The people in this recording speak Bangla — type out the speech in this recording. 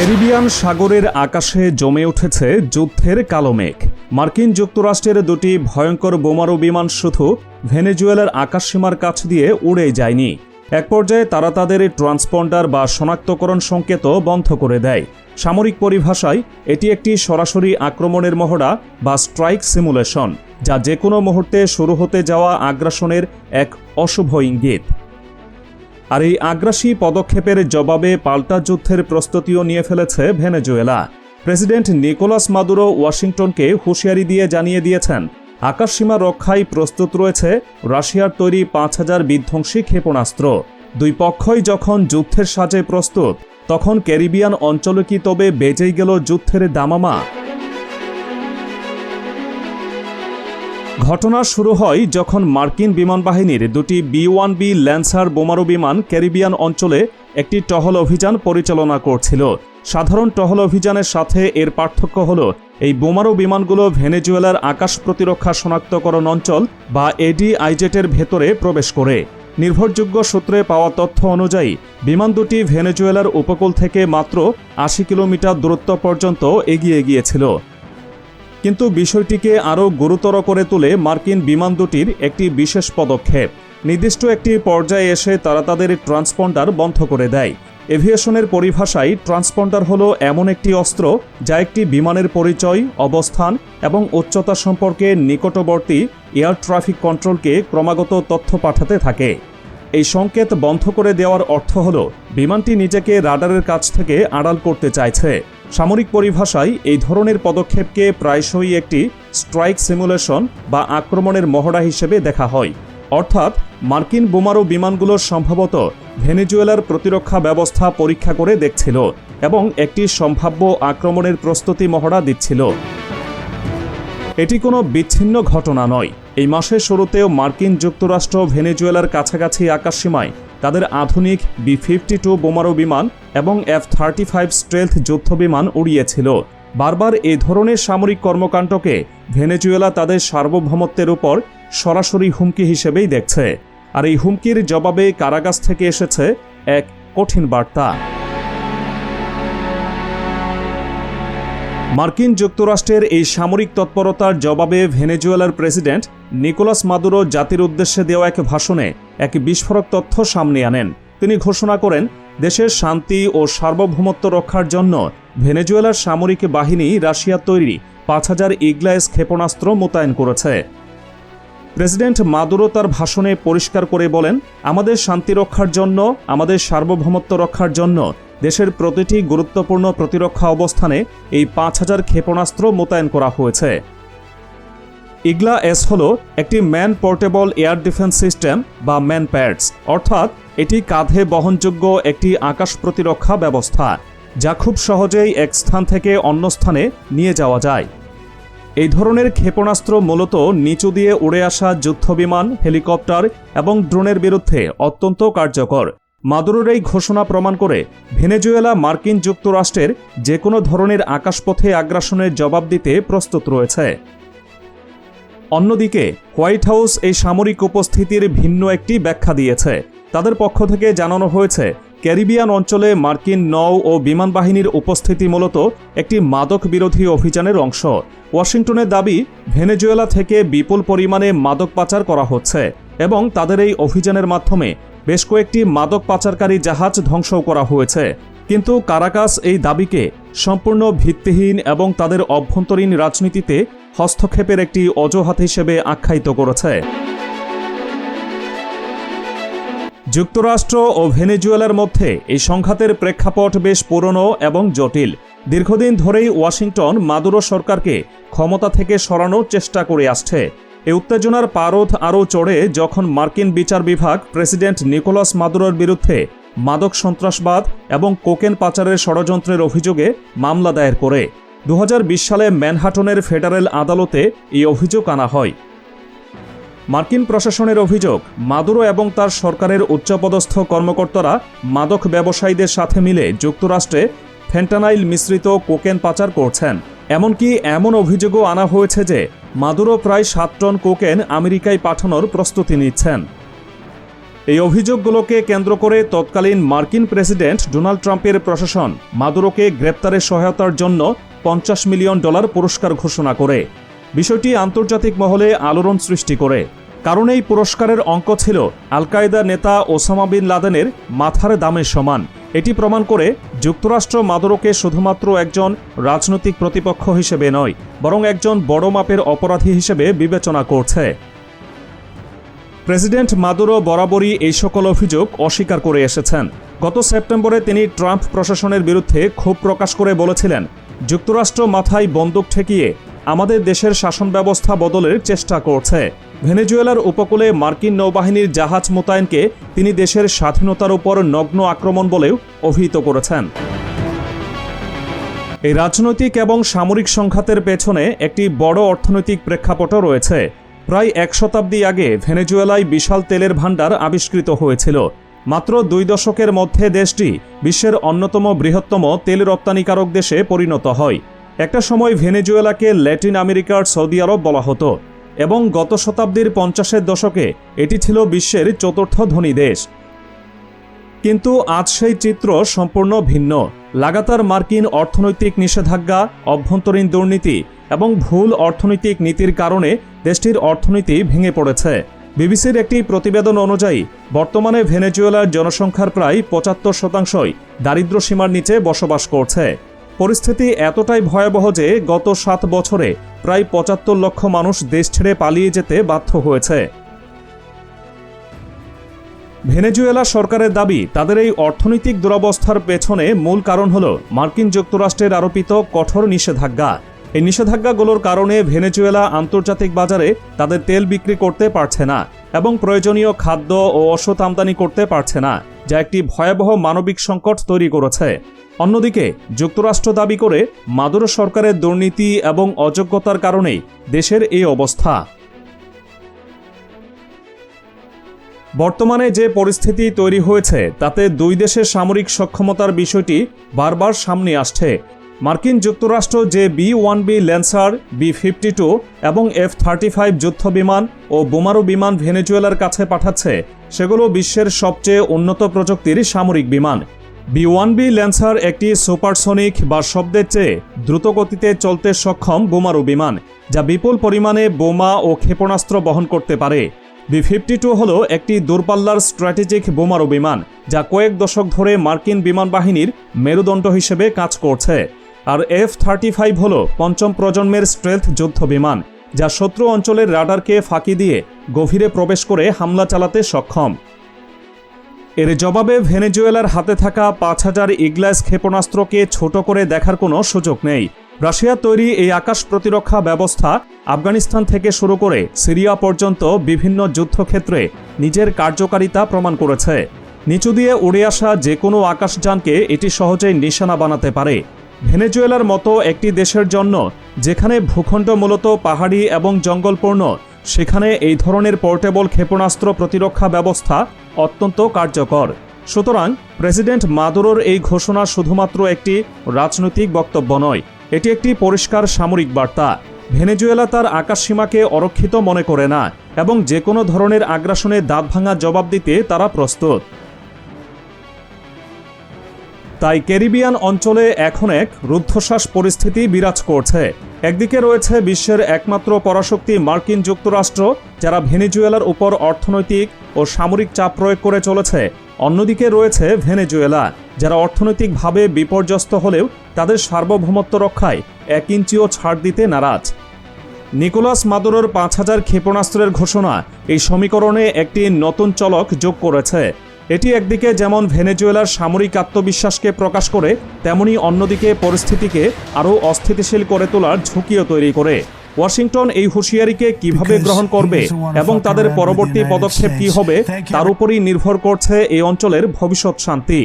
ক্যারিবিয়ান সাগরের আকাশে জমে উঠেছে যুদ্ধের কালো মেঘ। মার্কিন যুক্তরাষ্ট্রের দুটি ভয়ঙ্কর বোমারু বিমান শুধু ভেনেজুয়েলার আকাশসীমার কাছ দিয়ে উড়ে যায়নি। এক পর্যায়ে তারা তাদের ট্রান্সপন্ডার বা শনাক্তকরণ সংকেত বন্ধ করে দেয়। সামরিক পরিভাষায়, এটি একটি সরাসরি আক্রমণের মহড়া বা স্ট্রাইক সিমুলেশন, যা যে কোনো মুহূর্তে শুরু হতে যাওয়া আগ্রাসনের এক অশুভ ইঙ্গিত। আর এই আগ্রাসী পদক্ষেপের জবাবে পাল্টা যুদ্ধের প্রস্তুতিও নিয়ে ফেলেছে ভেনেজুয়েলা। প্রেসিডেন্ট নিকোলাস মাদুরো ওয়াশিংটনকে হুঁশিয়ারি দিয়ে জানিয়ে দিয়েছেন, আকাশসীমা রক্ষায় প্রস্তুত রয়েছে রাশিয়ার তৈরি পাঁচ হাজার বিধ্বংসী ক্ষেপণাস্ত্র। দুই পক্ষই যখন যুদ্ধের সাজে প্রস্তুত, তখন ক্যারিবিয়ান অঞ্চলে কি তবে বেজেই গেল যুদ্ধের দামামা? ঘটনা শুরু হয় যখন মার্কিন বিমান বাহিনীর দুটি বি ওয়ান বি ল্যান্সার বোমারু বিমান ক্যারিবিয়ান অঞ্চলে একটি টহল অভিযান পরিচালনা করছিল। সাধারণ টহল অভিযানের সাথে এর পার্থক্য হল, এই বোমারু বিমানগুলো ভেনেজুয়েলার আকাশ প্রতিরক্ষা শনাক্তকরণ অঞ্চল বা এডি আইজেটের ভেতরে প্রবেশ করে। নির্ভরযোগ্য সূত্রে পাওয়া তথ্য অনুযায়ী, বিমান দুটি ভেনেজুয়েলার উপকূল থেকে মাত্র আশি কিলোমিটার দূরত্ব পর্যন্ত এগিয়ে গিয়েছিল। কিন্তু বিষয়টিকে আরও গুরুতর করে তোলে মার্কিন বিমান দুটির একটি বিশেষ পদক্ষেপ। নির্দিষ্ট একটি পর্যায়ে এসে তারা তাদের ট্রান্সপন্ডার বন্ধ করে দেয়। এভিয়েশনের পরিভাষায়, ট্রান্সপন্ডার হলো এমন একটি অস্ত্র যা একটি বিমানের পরিচয়, অবস্থান এবং উচ্চতা সম্পর্কে নিকটবর্তী এয়ার ট্রাফিক কন্ট্রোলকে ক্রমাগত তথ্য পাঠাতে থাকে। এই সংকেত বন্ধ করে দেওয়ার অর্থ হল, বিমানটি নিজেকে রাডারের কাছ থেকে আড়াল করতে চাইছে। সামরিক পরিভাষায়, এই ধরনের পদক্ষেপকে প্রায়শই একটি স্ট্রাইক সিমুলেশন বা আক্রমণের মহড়া হিসেবে দেখা হয়। অর্থাৎ, মার্কিন বোমারু বিমানগুলো সম্ভবত ভেনেজুয়েলার প্রতিরক্ষা ব্যবস্থা পরীক্ষা করে দেখছিল এবং একটি সম্ভাব্য আক্রমণের প্রস্তুতি মহড়া দিচ্ছিল। এটি কোনো বিচ্ছিন্ন ঘটনা নয়। এই মাসের শুরুতেও মার্কিন যুক্তরাষ্ট্র ভেনেজুয়েলার কাছাকাছি আকাশসীমায় তাদের আধুনিক বি ফিফটি টু বোমারো বিমান এবং এফ থার্টি ফাইভ স্ট্রেলথ যুদ্ধ বিমান উড়িয়েছিল। বারবার এ ধরনের সামরিক কর্মকাণ্ডকে ভেনেজুয়েলা তাদের সার্বভৌমত্বের উপর সরাসরি হুমকি হিসেবেই দেখছে। আর এই হুমকির জবাবে কারাগাছ থেকে এসেছে এক কঠিন বার্তা। মার্কিন যুক্তরাষ্ট্রের এই সামরিক তৎপরতার জবাবে ভেনেজুয়েলার প্রেসিডেন্ট নিকোলাস মাদুরো জাতির উদ্দেশ্যে দেওয়া এক ভাষণে এক বিস্ফোরক তথ্য সামনে আনেন। তিনি ঘোষণা করেন, দেশের শান্তি ও সার্বভৌমত্ব রক্ষার জন্য ভেনেজুয়েলার সামরিক বাহিনী রাশিয়ার তৈরি পাঁচ হাজার ইগলায়েস ক্ষেপণাস্ত্র মোতায়েন করেছে। প্রেসিডেন্ট মাদুরো তার ভাষণে পরিষ্কার করে বলেন, আমাদের শান্তি রক্ষার জন্য, আমাদের সার্বভৌমত্ব রক্ষার জন্য দেশের প্রতিটি গুরুত্বপূর্ণ প্রতিরক্ষা অবস্থানে এই পাঁচ হাজার ক্ষেপণাস্ত্র মোতায়েন করা হয়েছে। ইগলা এস হল একটি man portable air defence system বা ম্যান প্যাডস, অর্থাৎ এটি কাঁধে বহনযোগ্য একটি আকাশ প্রতিরক্ষা ব্যবস্থা, যা খুব সহজেই এক স্থান থেকে অন্য স্থানে নিয়ে যাওয়া যায়। এই ধরনের ক্ষেপণাস্ত্র মূলত নিচু দিয়ে উড়ে আসা যুদ্ধবিমান, হেলিকপ্টার এবং ড্রোনের বিরুদ্ধে অত্যন্ত কার্যকর। মাদুরোর এই ঘোষণা প্রমাণ করে ভেনেজুয়েলা মার্কিন যুক্তরাষ্ট্রের যে কোনো ধরনের আকাশপথে আগ্রাসনের জবাব দিতে প্রস্তুত রয়েছে। অন্যদিকে, হোয়াইট হাউস এই সামরিক উপস্থিতির ভিন্ন একটি ব্যাখ্যা দিয়েছে। তাদের পক্ষ থেকে জানানো হয়েছে, ক্যারিবিয়ান অঞ্চলে মার্কিন নৌ ও বিমান বাহিনীর উপস্থিতি মূলত একটি মাদক বিরোধী অভিযানের অংশ। ওয়াশিংটনের দাবি, ভেনেজুয়েলা থেকে বিপুল পরিমাণে মাদক পাচার করা হচ্ছে এবং তাদের এই অভিযানের মাধ্যমে বেশ কয়েকটি মাদক পাচারকারী জাহাজ ধ্বংসও করা হয়েছে। কিন্তু কারাকাস এই দাবিকে সম্পূর্ণ ভিত্তিহীন এবং তাদের অভ্যন্তরীণ রাজনীতিতে হস্তক্ষেপের একটি অজুহাত হিসেবে আখ্যায়িত করেছে। যুক্তরাষ্ট্র ও ভেনেজুয়েলার মধ্যে এই সংঘাতের প্রেক্ষাপট বেশ পুরনো এবং জটিল। দীর্ঘদিন ধরেই ওয়াশিংটন মাদুরো সরকারকে ক্ষমতা থেকে সরানোর চেষ্টা করে আসছে। এই উত্তেজনার পারদ আরও চড়ে যখন মার্কিন বিচার বিভাগ প্রেসিডেন্ট নিকোলাস মাদুরোর বিরুদ্ধে মাদক সন্ত্রাসবাদ এবং কোকেন পাচারের ষড়যন্ত্রের অভিযোগে মামলা দায়ের করে। দু হাজার বিশ সালে ম্যানহাটনের ফেডারেল আদালতে এই অভিযোগ আনা হয়। মার্কিন প্রশাসনের অভিযোগ, মাদুরো এবং তার সরকারের উচ্চপদস্থ কর্মকর্তারা মাদক ব্যবসায়ীদের সাথে মিলে যুক্তরাষ্ট্রে ফেন্টানাইল মিশ্রিত কোকেন পাচার করছেন। এমনকি এমন অভিযোগও আনা হয়েছে যে মাদুরো প্রায় সাত টন কোকেন আমেরিকায় পাঠানোর প্রস্তুতি নিচ্ছেন। এই অভিযোগগুলোকে কেন্দ্র করে তৎকালীন মার্কিন প্রেসিডেন্ট ডোনাল্ড ট্রাম্পের প্রশাসন মাদুরোকে গ্রেপ্তারের সহায়তার জন্য পঞ্চাশ মিলিয়ন ডলার পুরস্কার ঘোষণা করে। বিষয়টি আন্তর্জাতিক মহলে আলোড়ন সৃষ্টি করে। কারণ এই পুরস্কারের অঙ্ক ছিল আল কায়দা নেতা ওসামা বিন লাদেনের মাথার দামের সমান। এটি প্রমাণ করে যুক্তরাষ্ট্র মাদুরোকে শুধুমাত্র একজন রাজনৈতিক প্রতিপক্ষ হিসেবে নয়, বরং একজন বড় মাপের অপরাধী হিসেবে বিবেচনা করছে। প্রেসিডেন্ট মাদুরো বরাবরই এই সকল অভিযোগ অস্বীকার করে এসেছেন। গত সেপ্টেম্বরে তিনি ট্রাম্প প্রশাসনের বিরুদ্ধে ক্ষোভ প্রকাশ করে বলেছিলেন, যুক্তরাষ্ট্র মাথায় বন্দুক ঠেকিয়ে আমাদের দেশের শাসন ব্যবস্থা বদলের চেষ্টা করছে। ভেনেজুয়েলার উপকূলে মার্কিন নৌবাহিনীর জাহাজ মোতায়েনকে তিনি দেশের স্বাধীনতার উপর নগ্ন আক্রমণ বলেও অভিহিত করেছেন। এই রাজনৈতিক এবং সামরিক সংঘাতের পেছনে একটি বড় অর্থনৈতিক প্রেক্ষাপটও রয়েছে। প্রায় এক শতাব্দী আগে ভেনেজুয়েলায় বিশাল তেলের ভাণ্ডার আবিষ্কৃত হয়েছিল। মাত্র দুই দশকের মধ্যে দেশটি বিশ্বের অন্যতম বৃহত্তম তেল রপ্তানিকারক দেশে পরিণত হয়। একটা সময় ভেনেজুয়েলাকে ল্যাটিন আমেরিকার সৌদি আরব বলা হতো, এবং গত শতাব্দীর পঞ্চাশের দশকে এটি ছিল বিশ্বের চতুর্থ ধনী দেশ। কিন্তু আজ সেই চিত্র সম্পূর্ণ ভিন্ন। লাগাতার মার্কিন অর্থনৈতিক নিষেধাজ্ঞা, অভ্যন্তরীণ দুর্নীতি এবং ভুল অর্থনৈতিক নীতির কারণে দেশটির অর্থনীতি ভেঙে পড়েছে। বিবিসির একটি প্রতিবেদন অনুযায়ী, বর্তমানে ভেনেজুয়েলার জনসংখ্যার প্রায় পঁচাত্তর শতাংশই দারিদ্র সীমার নিচে বসবাস করছে। পরিস্থিতি এতটাই ভয়াবহ যে গত সাত বছরে প্রায় পঁচাত্তর লক্ষ মানুষ দেশ ছেড়ে পালিয়ে যেতে বাধ্য হয়েছে। ভেনেজুয়েলা সরকারের দাবি, তাদের এই অর্থনৈতিক দুরবস্থার পেছনে মূল কারণ হল মার্কিন যুক্তরাষ্ট্রের আরোপিত কঠোর নিষেধাজ্ঞা। এই নিষেধাজ্ঞাগুলোর কারণে ভেনেজুয়েলা আন্তর্জাতিক বাজারে তাদের তেল বিক্রি করতে পারছে না এবং প্রয়োজনীয় খাদ্য ও ওষুধ আমদানি করতে পারছে না, যা একটি ভয়াবহ মানবিক সংকট তৈরি করেছে। অন্যদিকে, যুক্তরাষ্ট্র দাবি করে মাদুরো সরকারের দুর্নীতি এবং অযোগ্যতার কারণেই দেশের এই অবস্থা। বর্তমানে যে পরিস্থিতি তৈরি হয়েছে, তাতে দুই দেশের সামরিক সক্ষমতার বিষয়টি বারবার সামনে আসছে। মার্কিন যুক্তরাষ্ট্র যে B one B Lancer, B fifty two এবং এফ থার্টি ফাইভ যুদ্ধ বিমান ও বোমারু বিমান ভেনেজুয়েলার কাছে পাঠাচ্ছে, সেগুলো বিশ্বের সবচেয়ে উন্নত প্রযুক্তির সামরিক বিমান। বি ওয়ান বি ল্যান্সার একটি সুপারসনিক বা শব্দের চেয়ে দ্রুত গতিতে চলতে সক্ষম বোমারু বিমান, যা বিপুল পরিমাণে বোমা ও ক্ষেপণাস্ত্র বহন করতে পারে। বি ফিফটি টু হল একটি দূরপাল্লার স্ট্র্যাটেজিক বোমারু বিমান, যা কয়েক দশক ধরে মার্কিন বিমান বাহিনীর মেরুদণ্ড হিসেবে কাজ করছে। আর এফ থার্টি ফাইভ হল পঞ্চম প্রজন্মের স্ট্রেলথ যুদ্ধ বিমান, যা শত্রু অঞ্চলের রাডারকে ফাঁকি দিয়ে গভীরে প্রবেশ করে হামলা চালাতে সক্ষম। এর জবাবে ভেনেজুয়েলার হাতে থাকা পাঁচ হাজার ইগলাস ক্ষেপণাস্ত্রকে ছোট করে দেখার কোনো সুযোগ নেই। রাশিয়া তৈরি এই আকাশ প্রতিরক্ষা ব্যবস্থা আফগানিস্তান থেকে শুরু করে সিরিয়া পর্যন্ত বিভিন্ন যুদ্ধক্ষেত্রে নিজের কার্যকারিতা প্রমাণ করেছে। নিচু দিয়ে উড়ে আসা যে কোনো আকাশযানকে এটি সহজেই নিশানা বানাতে পারে। ভেনেজুয়েলার মতো একটি দেশের জন্য যেখানে ভূখণ্ড মূলত পাহাড়ি এবং জঙ্গলপূর্ণ, সেখানে এই ধরনের পোর্টেবল ক্ষেপণাস্ত্র প্রতিরক্ষা ব্যবস্থা অত্যন্ত কার্যকর। সুতরাং প্রেসিডেন্ট মাদুরোর এই ঘোষণা শুধুমাত্র একটি রাজনৈতিক বক্তব্য নয়, এটি একটি পরিষ্কার সামরিক বার্তা। ভেনেজুয়েলা তার আকাশসীমাকে অরক্ষিত মনে করে না এবং যে কোনো ধরনের আগ্রাসনে দাঁত ভাঙা জবাব দিতে তারা প্রস্তুত। তাই ক্যারিবিয়ান অঞ্চলে এখন এক রুদ্ধশ্বাস পরিস্থিতি বিরাজ করছে। একদিকে রয়েছে বিশ্বের একমাত্র পরাশক্তি মার্কিন যুক্তরাষ্ট্র, যারা ভেনেজুয়েলার উপর অর্থনৈতিক ও সামরিক চাপ প্রয়োগ করে চলেছে। অন্যদিকে রয়েছে ভেনেজুয়েলা, যারা অর্থনৈতিকভাবে বিপর্যস্ত হলেও তাদের সার্বভৌমত্ব রক্ষায় এক ইঞ্চিও ছাড় দিতে নারাজ। নিকোলাস মাদুরোর পাঁচ হাজার ক্ষেপণাস্ত্রের ঘোষণা এই সমীকরণে একটি নতুন চলক যোগ করেছে। এটি একদিকে যেমন ভেনেজুয়েলার সামরিক আত্মবিশ্বাসকে প্রকাশ করে তেমনি অন্যদিকে পরিস্থিতিকে আরও অস্থিতিশীল করে তোলার ঝুঁকিও তৈরি করে। ওয়াশিংটন এই হুঁশিয়ারিকে কীভাবে গ্রহণ করবে এবং তাদের পরবর্তী পদক্ষেপ কী হবে তার উপরই নির্ভর করছে এই অঞ্চলের ভবিষ্যৎ শান্তি।